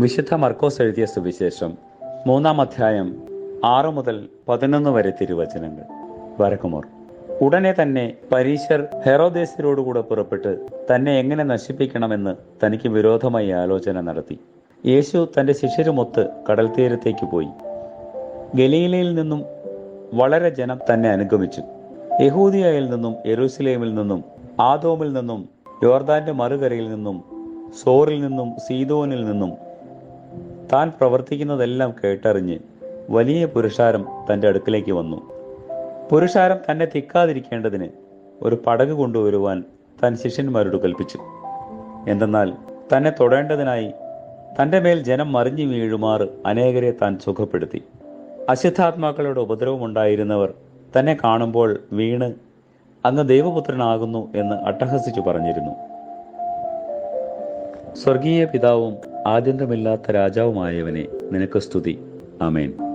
വിശുദ്ധ മർക്കോസ് എഴുതിയ സുവിശേഷം മൂന്നാം അധ്യായം ആറ് മുതൽ പതിനൊന്ന് വരെ തിരുവചനങ്ങൾ. വരക്കുമോർ ഉടനെ തന്നെ പരീശർ ഹെറോദേശരോടുകൂടെ പുറപ്പെട്ട് തന്നെ എങ്ങനെ നശിപ്പിക്കണമെന്ന് തനിക്ക് വിരോധമായി ആലോചന നടത്തി. യേശു തന്റെ ശിഷ്യരുമൊത്ത് കടൽ തീരത്തേക്ക് പോയി. ഗലീലയിൽ നിന്നും വളരെ ജനം തന്നെ അനുഗമിച്ചു. യഹൂദിയയിൽ നിന്നും യെരൂസലേമിൽ നിന്നും ആദോമിൽ നിന്നും യോർദാന്റെ മറുകരയിൽ നിന്നും സോറിൽ നിന്നും സീതോനിൽ നിന്നും താൻ പ്രവർത്തിക്കുന്നതെല്ലാം കേട്ടറിഞ്ഞ് വലിയ പുരുഷാരം തന്റെ അടുക്കിലേക്ക് വന്നു. പുരുഷാരം തന്നെ തിക്കാതിരിക്കേണ്ടതിന് ഒരു പടക് കൊണ്ടുവരുവാൻ താൻ ശിഷ്യന്മാരോട് കൽപ്പിച്ചു. എന്തെന്നാൽ തന്നെ തൊടേണ്ടതിനായി തന്റെ മേൽ ജനം മറിഞ്ഞു വീഴുമാർ അനേകരെ താൻ സുഖപ്പെടുത്തി. അശുദ്ധാത്മാക്കളുടെ ഉപദ്രവമുണ്ടായിരുന്നവർ തന്നെ കാണുമ്പോൾ വീണ് അങ്ങ് ദൈവപുത്രനാകുന്നു എന്ന് അട്ടഹസിച്ചു പറഞ്ഞിരുന്നു. സ്വർഗീയ പിതാവും ആദ്യന്തമില്ലാത്ത രാജാവുമായവനെ നിനക്ക് സ്തുതി. ആമേൻ.